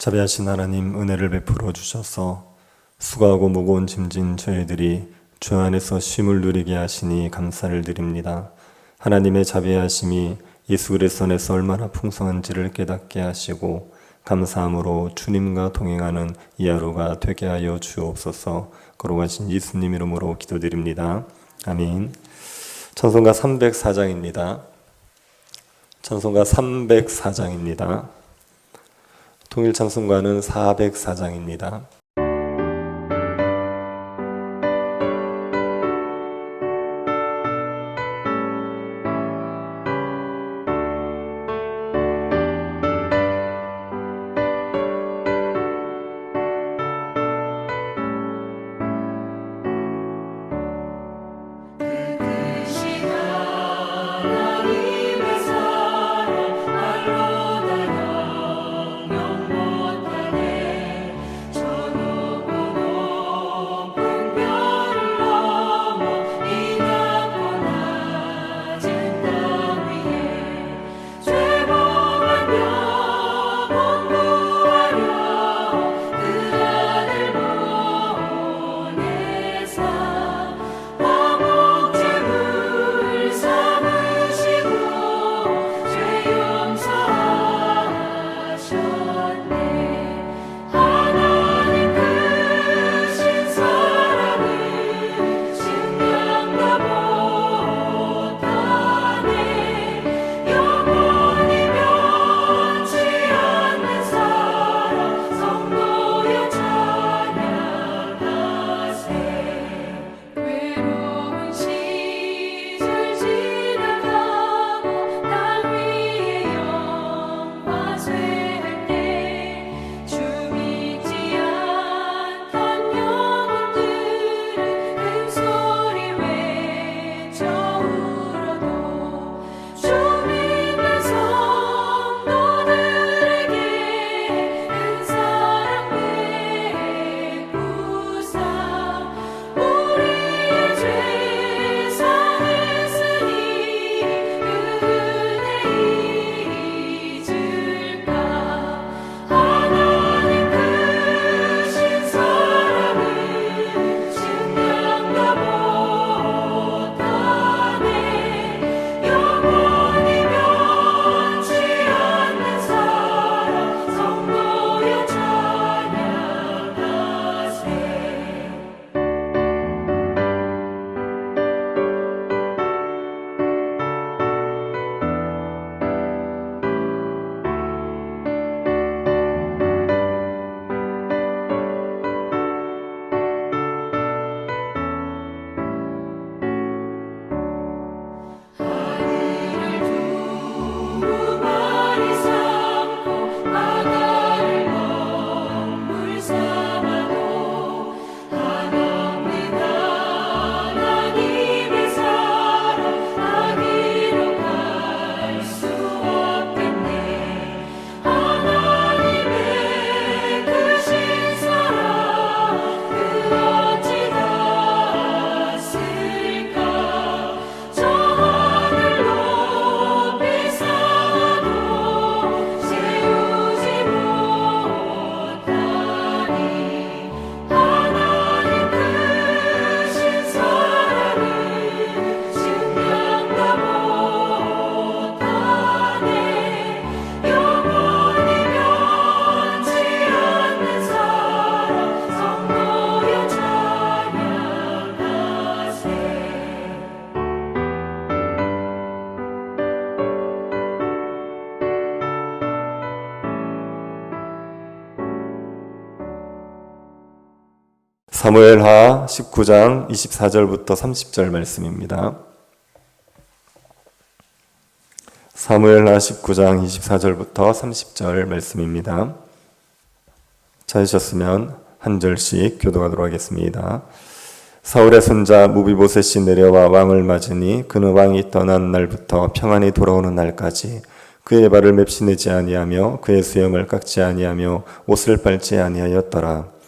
자비하신 하나님 은혜를 베풀어 주셔서 수고하고 무거운 짐진 저희들이 주 안에서 쉼을 누리게 하시니 감사를 드립니다. 하나님의 자비하심이 예수 그리스도 안에서 얼마나 풍성한지를 깨닫게 하시고 감사함으로 주님과 동행하는 이 하루가 되게 하여 주옵소서. 거룩하신 예수님 이름으로 기도드립니다. 아멘. 찬송가 304장입니다. 찬송가 304장입니다. 통일 찬송가는 404장입니다. 사무엘하 19장 24절부터 30절 말씀입니다. 사무엘하 19장 24절부터 30절 말씀입니다. 찾으셨으면 한 절씩 교도하도록 하겠습니다. 사울의 손자 무비보셋이 내려와 왕을 맞으니 그는 왕이 떠난 날부터 평안히 돌아오는 날까지 그의 발을 맵시내지 아니하며 그의 수염을 깎지 아니하며 옷을 빨지 아니하였더라.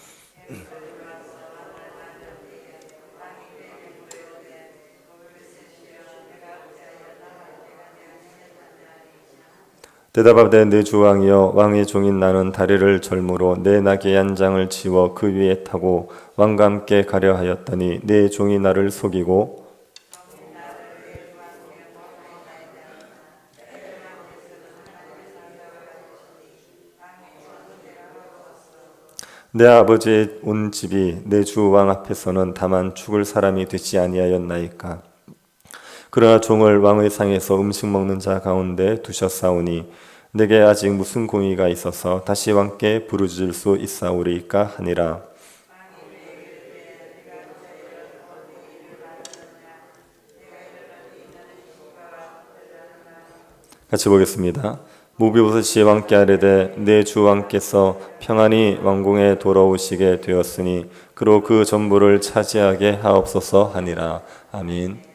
대답하되 내 주왕이여 왕의 종인 나는 다리를 절무로 내 나귀 한 장을 지워 그 위에 타고 왕과 함께 가려 하였더니 내 종이 나를 속이고 내 아버지의 온 집이 내 주 왕 앞에서는 다만 죽을 사람이 되지 아니하였나이까 그러나 종을 왕의 상에서 음식 먹는 자 가운데 두셨사오니 내게 아직 무슨 공의가 있어서 다시 왕께 부르짖을 수 있사오리까 하니라 같이 보겠습니다. 무비보셋이 왕께 아뢰되 내 주 왕께서 평안히 왕궁에 돌아오시게 되었으니 그로 그 전부를 차지하게 하옵소서 하니라. 아멘.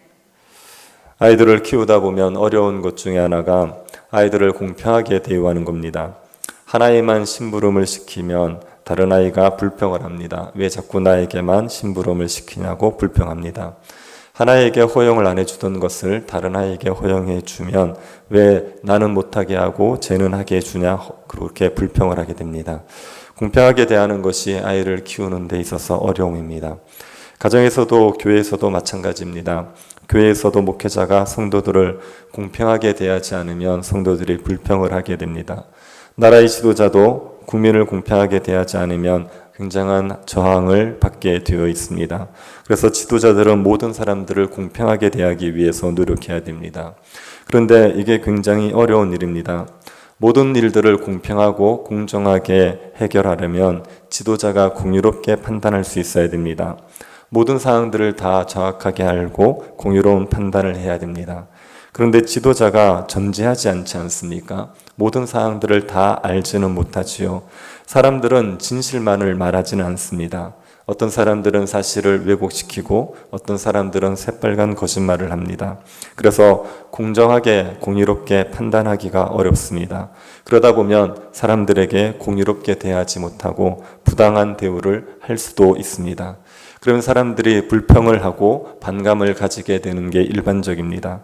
아이들을 키우다 보면 어려운 것 중에 하나가 아이들을 공평하게 대우하는 겁니다. 하나에만 심부름을 시키면 다른 아이가 불평을 합니다. 왜 자꾸 나에게만 심부름을 시키냐고 불평합니다. 하나에게 허용을 안 해주던 것을 다른 아이에게 허용해 주면 왜 나는 못하게 하고 쟤는 하게 해주냐 그렇게 불평을 하게 됩니다. 공평하게 대하는 것이 아이를 키우는 데 있어서 어려움입니다. 가정에서도 교회에서도 마찬가지입니다. 교회에서도 목회자가 성도들을 공평하게 대하지 않으면 성도들이 불평을 하게 됩니다. 나라의 지도자도 국민을 공평하게 대하지 않으면 굉장한 저항을 받게 되어 있습니다. 그래서 지도자들은 모든 사람들을 공평하게 대하기 위해서 노력해야 됩니다. 그런데 이게 굉장히 어려운 일입니다. 모든 일들을 공평하고 공정하게 해결하려면 지도자가 공유롭게 판단할 수 있어야 됩니다. 모든 사항들을 다 정확하게 알고 공유로운 판단을 해야 됩니다. 그런데 지도자가 전제하지 않지 않습니까? 모든 사항들을 다 알지는 못하지요. 사람들은 진실만을 말하지는 않습니다. 어떤 사람들은 사실을 왜곡시키고 어떤 사람들은 새빨간 거짓말을 합니다. 그래서 공정하게 공유롭게 판단하기가 어렵습니다. 그러다 보면 사람들에게 공유롭게 대하지 못하고 부당한 대우를 할 수도 있습니다. 그런 사람들이 불평을 하고 반감을 가지게 되는 게 일반적입니다.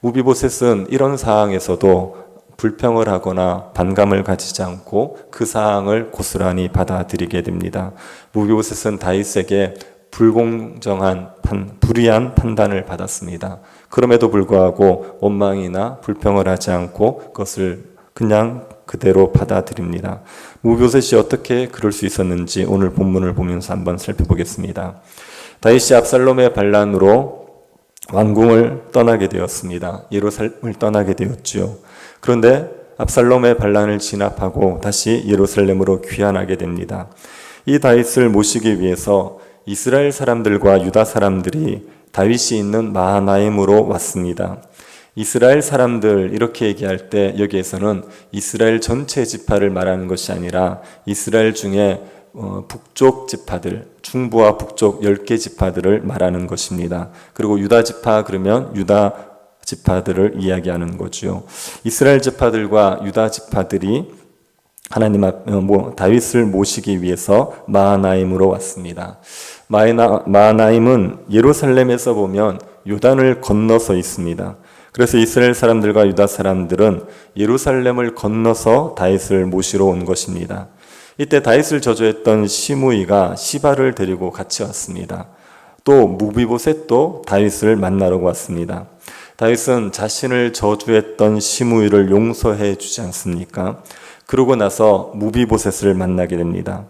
무비보셋은 이런 상황에서도 불평을 하거나 반감을 가지지 않고 그 사항을 고스란히 받아들이게 됩니다. 무비보셋은 다윗에게 불공정한 판, 불의한 판단을 받았습니다. 그럼에도 불구하고 원망이나 불평을 하지 않고 그것을 그냥 그대로 받아들입니다. 무비보셋이 어떻게 그럴 수 있었는지 오늘 본문을 보면서 한번 살펴보겠습니다. 다윗이 압살롬의 반란으로 왕궁을 떠나게 되었습니다. 예루살렘을 떠나게 되었지요. 그런데 압살롬의 반란을 진압하고 다시 예루살렘으로 귀환하게 됩니다. 이 다윗을 모시기 위해서 이스라엘 사람들과 유다 사람들이 다윗이 있는 마하나임으로 왔습니다. 이스라엘 사람들 이렇게 얘기할 때 여기에서는 이스라엘 전체 지파를 말하는 것이 아니라 이스라엘 중에 어, 북쪽 지파들, 중부와 북쪽 10개 지파들을 말하는 것입니다. 그리고 유다 지파 그러면 유다 지파들을 이야기하는 거죠. 이스라엘 지파들과 유다 지파들이 하나님 앞, 어, 뭐, 다윗을 모시기 위해서 마하나임으로 왔습니다. 마하나, 마하나임은 예루살렘에서 보면 요단을 건너서 있습니다. 그래서 이스라엘 사람들과 유다 사람들은 예루살렘을 건너서 다윗을 모시러 온 것입니다. 이때 다윗을 저주했던 시므이가 시바를 데리고 같이 왔습니다. 또 무비보셋도 다윗을 만나러 왔습니다. 다윗은 자신을 저주했던 시므이를 용서해 주지 않습니까? 그러고 나서 무비보셋을 만나게 됩니다.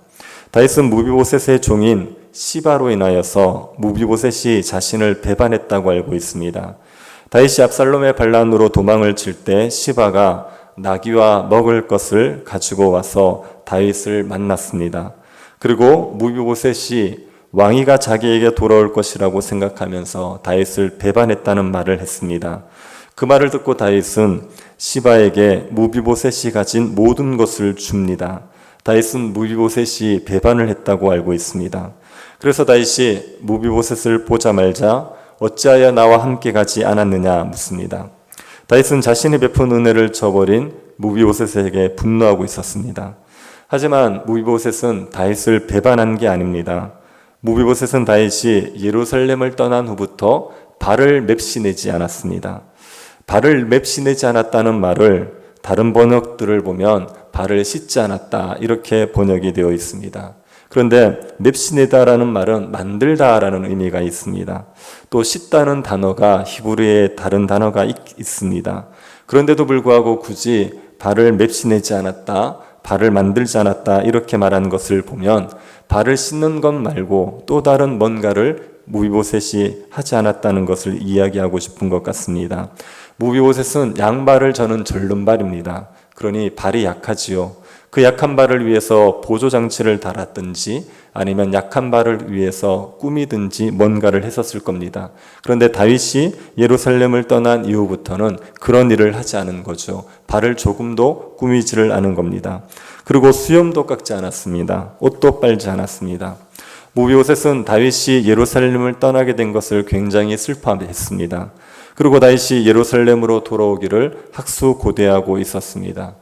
다윗은 무비보셋의 종인 시바로 인하여서 무비보셋이 자신을 배반했다고 알고 있습니다. 다윗이 압살롬의 반란으로 도망을 칠 때 시바가 나귀와 먹을 것을 가지고 와서 다윗을 만났습니다. 그리고 무비보셋이 왕위가 자기에게 돌아올 것이라고 생각하면서 다윗을 배반했다는 말을 했습니다. 그 말을 듣고 다윗은 시바에게 무비보셋이 가진 모든 것을 줍니다. 다윗은 무비보셋이 배반을 했다고 알고 있습니다. 그래서 다윗이 무비보셋을 보자말자 어찌하여 나와 함께 가지 않았느냐 묻습니다. 다윗은 자신이 베푼 은혜를 저버린 무비보셋에게 분노하고 있었습니다. 하지만 무비보셋은 다윗을 배반한 게 아닙니다. 무비보셋은 다윗이 예루살렘을 떠난 후부터 발을 맵시 내지 않았습니다. 발을 맵시 내지 않았다는 말을 다른 번역들을 보면 발을 씻지 않았다 이렇게 번역이 되어 있습니다. 그런데 넵시네다라는 말은 만들다라는 의미가 있습니다. 또 씻다는 단어가 히브리의 다른 단어가 있, 있습니다. 그런데도 불구하고 굳이 발을 맵시내지 않았다, 발을 만들지 않았다 이렇게 말한 것을 보면 발을 씻는 것 말고 또 다른 뭔가를 무비보셋이 하지 않았다는 것을 이야기하고 싶은 것 같습니다. 무비보셋은 양발을 저는 절름발입니다. 그러니 발이 약하지요. 그 약한 발을 위해서 보조 장치를 달았든지 아니면 약한 발을 위해서 꾸미든지 뭔가를 했었을 겁니다. 그런데 다윗이 예루살렘을 떠난 이후부터는 그런 일을 하지 않은 거죠. 발을 조금도 꾸미지를 않은 겁니다. 그리고 수염도 깎지 않았습니다. 옷도 빨지 않았습니다. 무비오셋은 다윗이 예루살렘을 떠나게 된 것을 굉장히 슬퍼했습니다. 그리고 다윗이 예루살렘으로 돌아오기를 학수 고대하고 있었습니다.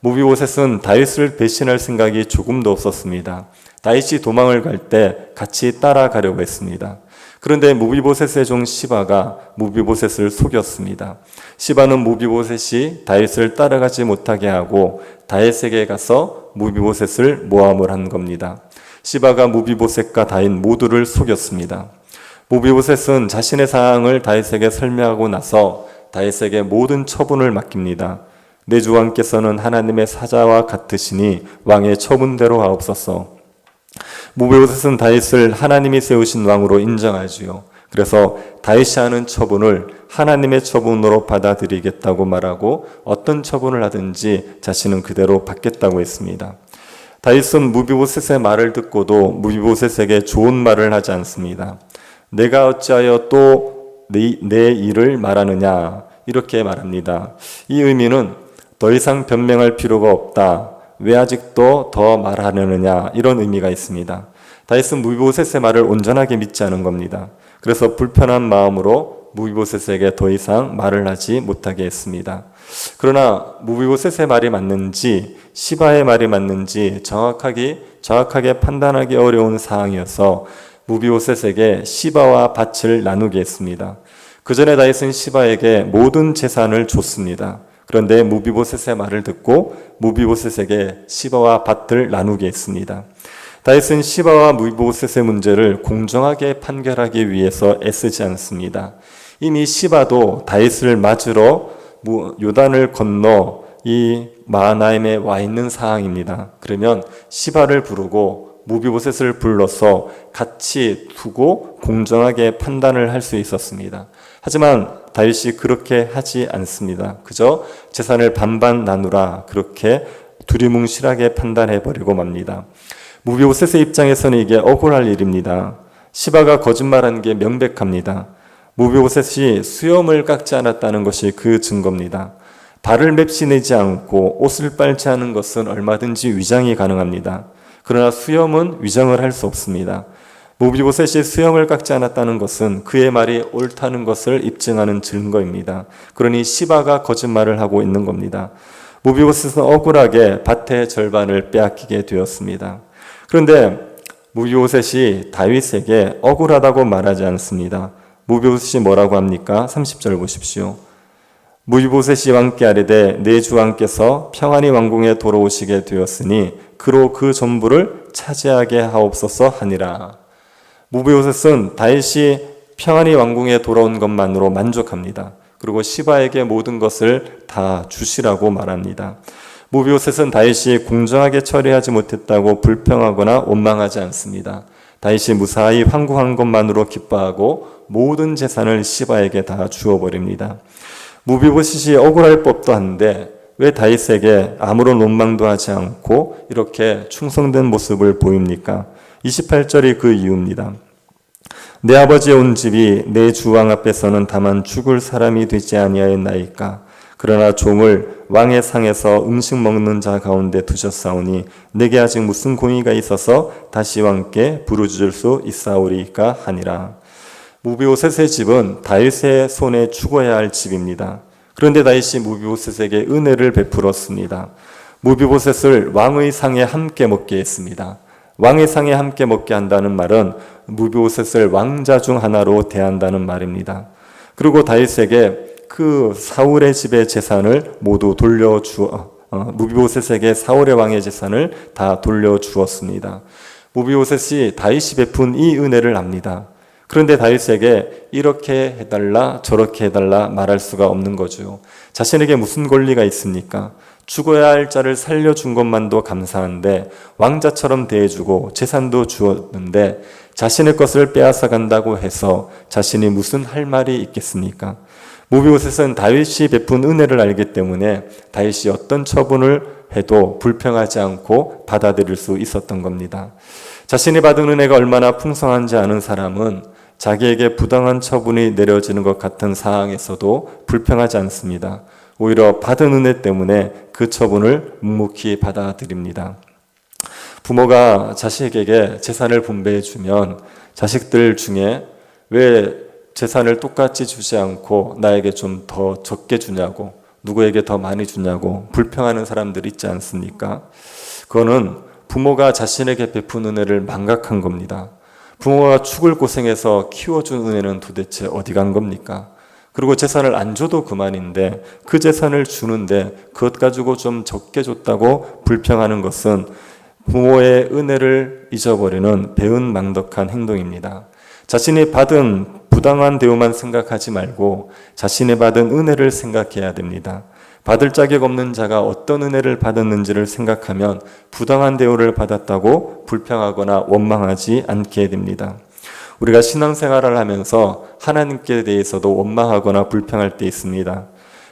무비오셋은 다윗을 배신할 생각이 조금도 없었습니다. 다윗이 도망을 갈 때 같이 따라가려고 했습니다. 그런데 무비보셋의 종 시바가 무비보셋을 속였습니다. 시바는 무비보셋이 다윗을 따라가지 못하게 하고 다윗에게 가서 무비보셋을 모함을 한 겁니다. 시바가 무비보셋과 다윗 모두를 속였습니다. 무비보셋은 자신의 상황을 다윗에게 설명하고 나서 다윗에게 모든 처분을 맡깁니다. 내 주 왕께서는 하나님의 사자와 같으시니 왕의 처분대로 하옵소서. 무비보셋은 다윗을 하나님이 세우신 왕으로 인정하지요. 그래서 다윗이 하는 처분을 하나님의 처분으로 받아들이겠다고 말하고 어떤 처분을 하든지 자신은 그대로 받겠다고 했습니다. 다윗은 무비보셋의 말을 듣고도 무비보셋에게 좋은 말을 하지 않습니다. 내가 어찌하여 또내 일을 말하느냐 이렇게 말합니다. 이 의미는 더 이상 변명할 필요가 없다. 왜 아직도 더 말하려느냐 이런 의미가 있습니다. 다윗은 무비보셋의 말을 온전하게 믿지 않은 겁니다. 그래서 불편한 마음으로 무비보셋에게 더 이상 말을 하지 못하게 했습니다. 그러나 무비보셋의 말이 맞는지 시바의 말이 맞는지 정확하게 정확하게 판단하기 어려운 상황이어서 무비보셋에게 시바와 밭을 나누게 했습니다. 그 전에 다윗은 시바에게 모든 재산을 줬습니다. 그런데 무비보셋의 말을 듣고 무비보셋에게 시바와 밭을 나누게 했습니다. 다윗은 시바와 무비보셋의 문제를 공정하게 판결하기 위해서 애쓰지 않습니다. 이미 시바도 다윗을 맞으러 요단을 건너 이 마하나임에 와 있는 상황입니다. 그러면 시바를 부르고 무비보셋을 불러서 같이 두고 공정하게 판단을 할 수 있었습니다. 하지만 다윗이 그렇게 하지 않습니다. 그저 재산을 반반 나누라 그렇게 두리뭉실하게 판단해 버리고 맙니다. 무비보셋의 입장에서는 이게 억울할 일입니다. 시바가 거짓말한 게 명백합니다. 무비보셋이 수염을 깎지 않았다는 것이 그 증거입니다. 발을 맵시내지 않고 옷을 빨지 않은 것은 얼마든지 위장이 가능합니다. 그러나 수염은 위장을 할 수 없습니다. 무비보셋이 수염을 깎지 않았다는 것은 그의 말이 옳다는 것을 입증하는 증거입니다. 그러니 시바가 거짓말을 하고 있는 겁니다. 무비보셋은 억울하게 밭의 절반을 빼앗기게 되었습니다. 그런데 무비보셋이 다윗에게 억울하다고 말하지 않습니다. 무비보셋이 뭐라고 합니까? 30절 보십시오. 무비보셋이 왕께 아뢰되 내 주 왕께서 평안히 왕궁에 돌아오시게 되었으니 그로 그 전부를 차지하게 하옵소서 하니라. 무비보셋은 다윗이 평안히 왕궁에 돌아온 것만으로 만족합니다. 그리고 시바에게 모든 것을 다 주시라고 말합니다. 무비오셋은 다윗이 공정하게 처리하지 못했다고 불평하거나 원망하지 않습니다. 다윗이 무사히 황궁한 것만으로 기뻐하고 모든 재산을 시바에게 다 주어버립니다. 무비보셋이 억울할 법도 한데 왜 다윗에게 아무런 원망도 하지 않고 이렇게 충성된 모습을 보입니까? 28절이 그 이유입니다. 내 아버지의 온 집이 내 주왕 앞에서는 다만 죽을 사람이 되지 아니하였나이까 그러나 종을 왕의 상에서 음식 먹는 자 가운데 두셨사오니 내게 아직 무슨 공의가 있어서 다시 왕께 부르짖을 수 있사오리까 하니라 무비오셋의 집은 다윗의 손에 죽어야 할 집입니다. 그런데 다윗이 무비보셋에게 은혜를 베풀었습니다. 무비보셋을 왕의 상에 함께 먹게 했습니다. 왕의 상에 함께 먹게 한다는 말은 무비보셋을 왕자 중 하나로 대한다는 말입니다. 그리고 다윗에게 그 사울의 집의 재산을 모두 돌려주어 어, 무비보셋에게 사울의 왕의 재산을 다 돌려주었습니다. 무비보셋이 다윗이 베푼 이 은혜를 압니다. 그런데 다윗에게 이렇게 해달라 저렇게 해달라 말할 수가 없는 거죠. 자신에게 무슨 권리가 있습니까? 죽어야 할 자를 살려준 것만도 감사한데 왕자처럼 대해주고 재산도 주었는데 자신의 것을 빼앗아 간다고 해서 자신이 무슨 할 말이 있겠습니까? 모비오셋은 다윗이 베푼 은혜를 알기 때문에 다윗이 어떤 처분을 해도 불평하지 않고 받아들일 수 있었던 겁니다. 자신이 받은 은혜가 얼마나 풍성한지 아는 사람은 자기에게 부당한 처분이 내려지는 것 같은 상황에서도 불평하지 않습니다. 오히려 받은 은혜 때문에 그 처분을 묵묵히 받아들입니다. 부모가 자식에게 재산을 분배해 주면 자식들 중에 왜 재산을 똑같이 주지 않고 나에게 좀 더 적게 주냐고 누구에게 더 많이 주냐고 불평하는 사람들이 있지 않습니까? 그거는 부모가 자신에게 베푼 은혜를 망각한 겁니다. 부모가 죽을 고생해서 키워준 은혜는 도대체 어디 간 겁니까? 그리고 재산을 안 줘도 그만인데 그 재산을 주는데 그것 가지고 좀 적게 줬다고 불평하는 것은 부모의 은혜를 잊어버리는 배은망덕한 행동입니다. 자신이 받은 부당한 대우만 생각하지 말고 자신이 받은 은혜를 생각해야 됩니다. 받을 자격 없는 자가 어떤 은혜를 받았는지를 생각하면 부당한 대우를 받았다고 불평하거나 원망하지 않게 됩니다. 우리가 신앙생활을 하면서 하나님께 대해서도 원망하거나 불평할 때 있습니다.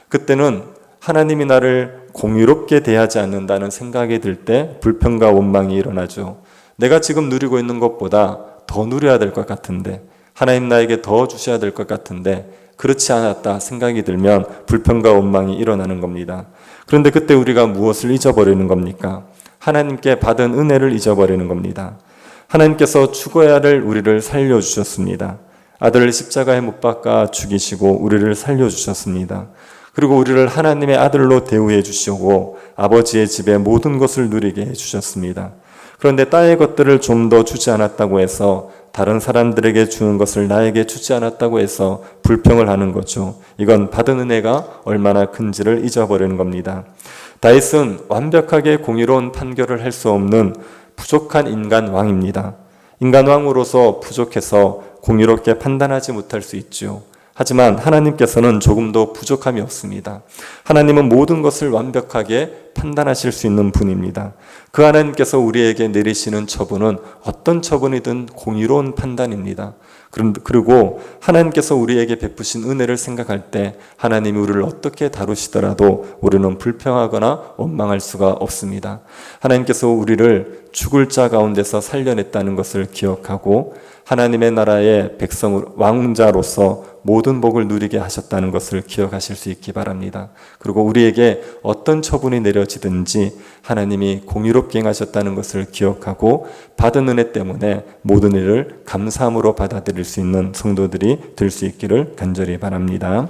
그때는 하나님이 나를 공유롭게 대하지 않는다는 생각이 들 때 불평과 원망이 일어나죠. 내가 지금 누리고 있는 것보다 더 누려야 될 것 같은데, 하나님 나에게 더 주셔야 될 것 같은데, 그렇지 않았다 생각이 들면 불평과 원망이 일어나는 겁니다. 그런데 그때 우리가 무엇을 잊어버리는 겁니까? 하나님께 받은 은혜를 잊어버리는 겁니다. 하나님께서 죽어야 할 우리를 살려주셨습니다. 아들을 십자가에 못 박아 죽이시고 우리를 살려주셨습니다. 그리고 우리를 하나님의 아들로 대우해 주시고 아버지의 집에 모든 것을 누리게 해 주셨습니다. 그런데 딸의 것들을 좀 더 주지 않았다고 해서 다른 사람들에게 주는 것을 나에게 주지 않았다고 해서 불평을 하는 거죠. 이건 받은 은혜가 얼마나 큰지를 잊어버리는 겁니다. 다윗은 완벽하게 공의로운 판결을 할 수 없는 부족한 인간 왕입니다. 인간 왕으로서 부족해서 공의롭게 판단하지 못할 수 있죠. 하지만 하나님께서는 조금도 부족함이 없습니다. 하나님은 모든 것을 완벽하게 판단하실 수 있는 분입니다. 그 하나님께서 우리에게 내리시는 처분은 어떤 처분이든 공의로운 판단입니다. 그리고 하나님께서 우리에게 베푸신 은혜를 생각할 때 하나님이 우리를 어떻게 다루시더라도 우리는 불평하거나 원망할 수가 없습니다. 하나님께서 우리를 죽을 자 가운데서 살려냈다는 것을 기억하고 하나님의 나라의 백성 왕자로서 모든 복을 누리게 하셨다는 것을 기억하실 수 있기 바랍니다. 그리고 우리에게 어떤 처분이 내려지든지 하나님이 공의롭게 행하셨다는 것을 기억하고 받은 은혜 때문에 모든 일을 감사함으로 받아들일 수 있는 성도들이 될 수 있기를 간절히 바랍니다.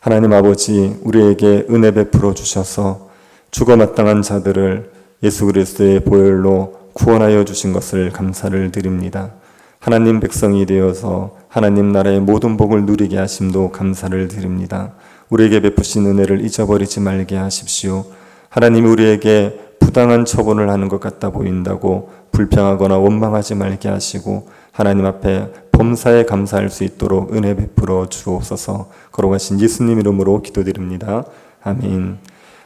하나님 아버지 우리에게 은혜 베풀어 주셔서 죽어 마땅한 자들을 예수 그리스도의 보혈로 구원하여 주신 것을 감사를 드립니다. 하나님 백성이 되어서 하나님 나라의 모든 복을 누리게 하심도 감사를 드립니다. 우리에게 베푸신 은혜를 잊어버리지 말게 하십시오. 하나님이 우리에게 부당한 처분을 하는 것 같다 보인다고 불평하거나 원망하지 말게 하시고 하나님 앞에 범사에 감사할 수 있도록 은혜 베풀어 주옵소서. 걸어가신 예수님 이름으로 기도드립니다. 아멘.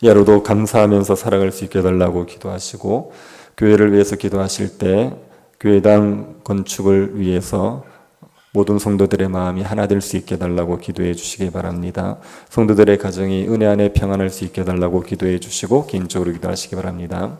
이 하루도 감사하면서 살아갈 수 있게 해달라고 기도하시고 교회를 위해서 기도하실 때 교회당 건축을 위해서 모든 성도들의 마음이 하나 될 수 있게 해달라고 기도해 주시기 바랍니다. 성도들의 가정이 은혜 안에 평안할 수 있게 해달라고 기도해 주시고 개인적으로 기도하시기 바랍니다.